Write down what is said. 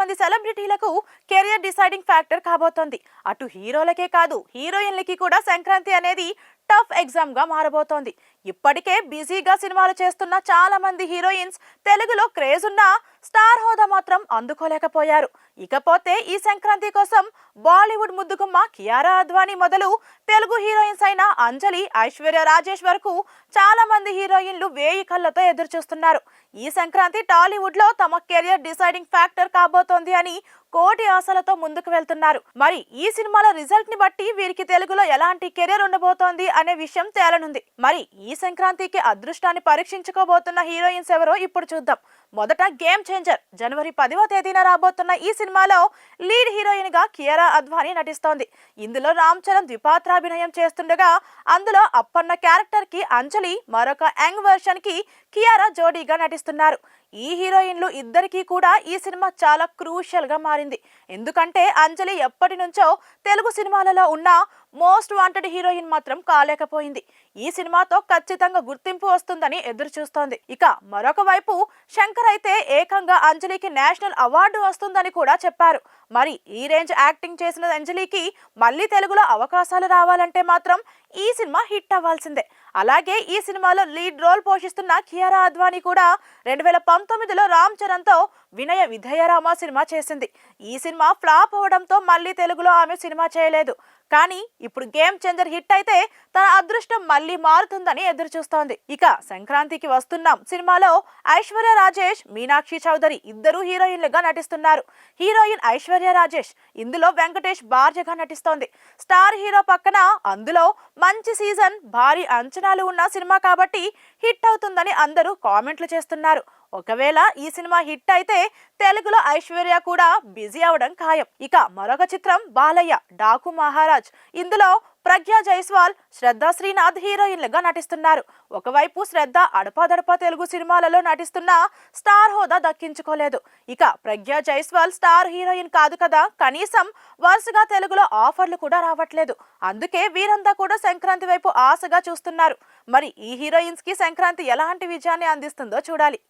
మంది సెలబ్రిటీలకు career deciding factor కాబోతోంది. అటు హీరోలకే కాదు హీరోయిన్లకి కూడా సంక్రాంతి అనేది టఫ్ ఎగ్జామ్గా మారబోతోంది. ఇప్పటికే బిజీగా సినిమాలు చేస్తున్న చాలా మంది హీరోయిన్స్ తెలుగులో క్రేజ్ ఉన్న స్టార్ హోదా మాత్రం అందుకోలేకపోయారు. ఇకపోతే ఈ సంక్రాంతి కోసం బాలీవుడ్ ముద్దుగుమ్మ కియారా అద్వానీ మొదలు తెలుగు హీరోయిన్స్ అయిన అంజలి ఐశ్వర్య రాజేష్ వరకు చాలా మంది హీరోయిన్లు వేయి కళ్ళతో ఎదురు చూస్తున్నారు ఈ సంక్రాంతి టాలీవుడ్లో తమ కెరియర్ డిసైడింగ్ ఫ్యాక్టర్ కాబోతోంది అని కోటి ఆశలతో ముందుకు వెళ్తున్నారు. మరి ఈ సినిమాల రిజల్ట్ని బట్టి వీరికి తెలుగులో ఎలాంటి కెరీర్ ఉండబోతోంది అనే విషయం తేలనుంది. మరి ఈ సంక్రాంతికి అదృష్టాన్ని పరీక్షించుకోబోతున్న హీరోయిన్స్ ఎవరో ఇప్పుడు చూద్దాం. మొదట గేమ్ చేంజర్. జనవరి పదివ తేదీన రాబోతున్న ఈ సినిమాలో లీడ్ హీరోయిన్గా కియారా అద్వానీ నటిస్తోంది. ఇందులో రామ్ చరణ్ ద్విపాత్రాభినయం చేస్తుండగా అందులో అప్పన్న క్యారెక్టర్కి అంజలి మరొక యంగ్ వెర్షన్కి కియారా జోడీగా నటిస్తున్నారు. ఈ హీరోయిన్లు ఇద్దరికీ కూడా ఈ సినిమా చాలా క్రూషియల్గా మారింది. ఎందుకంటే అంజలి ఎప్పటి నుంచో తెలుగు సినిమాలలో ఉన్న మోస్ట్ వాంటెడ్ హీరోయిన్ మాత్రం కాలేకపోయింది. ఈ సినిమాతో ఖచ్చితంగా గుర్తింపు వస్తుందని ఎదురు చూస్తోంది ఇక మరొక వైపు శంకర్ అయితే ఏకంగా అంజలికి నేషనల్ అవార్డు వస్తుందని కూడా చెప్పారు. మరి ఈ రేంజ్ యాక్టింగ్ చేసిన అంజలికి మళ్ళీ తెలుగులో అవకాశాలు రావాలంటే మాత్రం ఈ సినిమా హిట్ అవ్వాల్సిందే. అలాగే ఈ సినిమాలో లీడ్ రోల్ పోషిస్తున్న కియారా అద్వానీ కూడా రెండు వేల పంతొమ్మిదిలో రామ్ చరణ్తో వినయ విధేయరామ సినిమా చేసింది. ఈ సినిమా ఫ్లాప్ అవడంతో మళ్ళీ తెలుగులో ఆమె సినిమా చేయలేదు. కానీ ఇప్పుడు గేమ్ చేంజర్ హిట్ అయితే తన అదృష్టం మళ్ళీ మారుతుందని ఎదురు చూస్తోంది ఇక సంక్రాంతికి వస్తున్నాం. సినిమాలో ఐశ్వర్య రాజేష్ మీనాక్షి చౌదరి ఇద్దరు హీరోయిన్లుగా నటిస్తున్నారు. హీరోయిన్ ఐశ్వర్య రాజేష్ ఇందులో వెంకటేష్ భార్యగా నటిస్తోంది. స్టార్ హీరో పక్కన అందులో మంచి సీజన్ భారీ అంచనా అంచనాలు ఉన్న సినిమా కాబట్టి హిట్ అవుతుందని అందరూ కామెంట్లు చేస్తున్నారు. ఒకవేళ ఈ సినిమా హిట్ అయితే తెలుగులో ఐశ్వర్య కూడా బిజీ అవడం ఖాయం. ఇక మరొక చిత్రం బాలయ్య డాకు మహారాజ్. ఇందులో ప్రజ్ఞా జైస్వాల్ శ్రద్ధ శ్రీనాథ్ హీరోయిన్లుగా నటిస్తున్నారు. ఒకవైపు శ్రద్ధ అడపాదడపా తెలుగు సినిమాలలో నటిస్తున్న స్టార్ హోదా దక్కించుకోలేదు. ఇక ప్రజ్ఞా జైస్వాల్ స్టార్ హీరోయిన్ కాదు కదా కనీసం వరుసగా తెలుగులో ఆఫర్లు కూడా రావట్లేదు. అందుకే వీరంతా కూడా సంక్రాంతి వైపు ఆశగా చూస్తున్నారు. మరి ఈ హీరోయిన్స్కి సంక్రాంతి ఎలాంటి విజయాన్ని అందిస్తుందో చూడాలి.